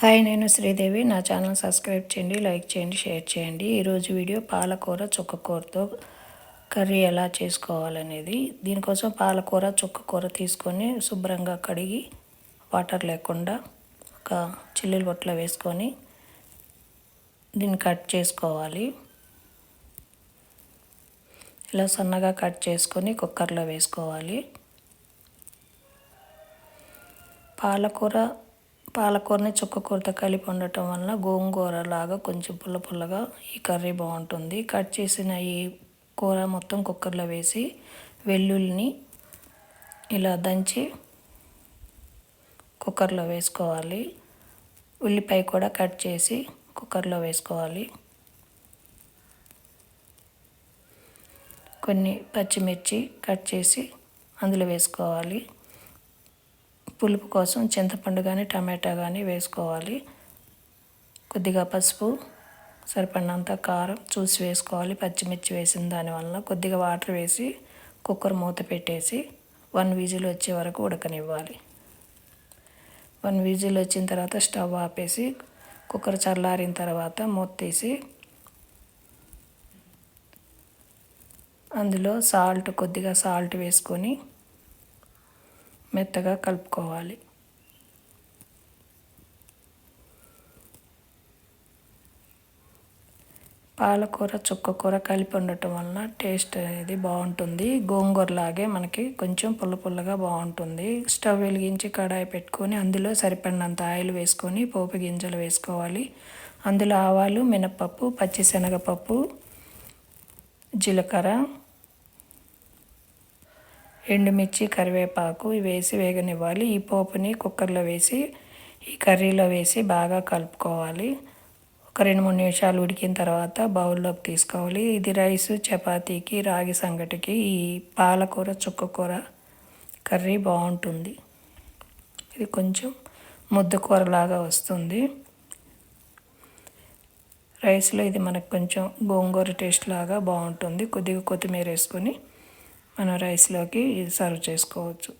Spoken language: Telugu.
హాయ్ నేను శ్రీదేవి. నా ఛానల్ సబ్స్క్రైబ్ చేయండి లైక్ చేయండి షేర్ చేయండి. ఈరోజు వీడియో పాలకూర చుక్కకూరతో కర్రీ ఎలా చేసుకోవాలనేది. దీనికోసం పాలకూర చుక్కకూర తీసుకొని శుభ్రంగా కడిగి వాటర్ లేకుండా ఒక చిల్లులు బొట్లో వేసుకొని దీన్ని కట్ చేసుకోవాలి. ఇలా సన్నగా కట్ చేసుకొని కుక్కర్లో వేసుకోవాలి. పాలకూర పాలకూరని చుక్కకూరతో కలిపి ఉండటం వలన గోంగూర లాగా కొంచెం పుల్ల పుల్లగా ఈ కర్రీ బాగుంటుంది. కట్ చేసిన ఈ కూర మొత్తం కుక్కర్లో వేసి వెల్లుల్లిని ఇలా దంచి కుక్కర్లో వేసుకోవాలి. ఉల్లిపాయ కూడా కట్ చేసి కుక్కర్లో వేసుకోవాలి. కొన్ని పచ్చిమిర్చి కట్ చేసి అందులో వేసుకోవాలి. పులుపు కోసం చింతపండు కానీ టమాటా కానీ వేసుకోవాలి. కొద్దిగా పసుపు సరిపడినంత కారం చూసి వేసుకోవాలి. పచ్చిమిర్చి వేసిన దానివల్ల కొద్దిగా వాటర్ వేసి కుక్కర్ మూత పెట్టేసి వన్ విజిల్ వచ్చే వరకు ఉడకనివ్వాలి. వన్ విజిల్ వచ్చిన తర్వాత స్టవ్ ఆపేసి కుక్కర్ చల్లారిన తర్వాత మూత తీసి అందులో సాల్ట్ కొద్దిగా సాల్ట్ వేసుకొని మెత్తగా కలుపుకోవాలి. పాలకూర చుక్కకూర కలిపి ఉండటం వలన టేస్ట్ అనేది బాగుంటుంది. గోంగూరలాగే మనకి కొంచెం పుల్ల పుల్లగా బాగుంటుంది. స్టవ్ వెలిగించి కడాయి పెట్టుకొని అందులో సరిపడినంత ఆయిల్ వేసుకొని పోపు గింజలు వేసుకోవాలి. అందులో ఆవాలు మినప్పప్పు పచ్చిశనగపప్పు జీలకర్ర ఎండుమిర్చి కరివేపాకు వేసి వేగనివ్వాలి. ఈ పోపుని కుక్కర్లో వేసి ఈ కర్రీలో వేసి బాగా కలుపుకోవాలి. ఒక రెండు మూడు నిమిషాలు ఉడికిన తర్వాత బౌల్లోకి తీసుకోవాలి. ఇది రైసు చపాతీకి రాగి సంగటికి ఈ పాలకూర చుక్కకూర కర్రీ బాగుంటుంది. ఇది కొంచెం ముద్దకూరలాగా వస్తుంది. రైస్లో ఇది మనకు కొంచెం గోంగూర టేస్ట్ లాగా బాగుంటుంది. కొద్దిగా కొత్తిమీర వేసుకొని మనం రైస్లోకి సర్వ్ చేసుకోవచ్చు.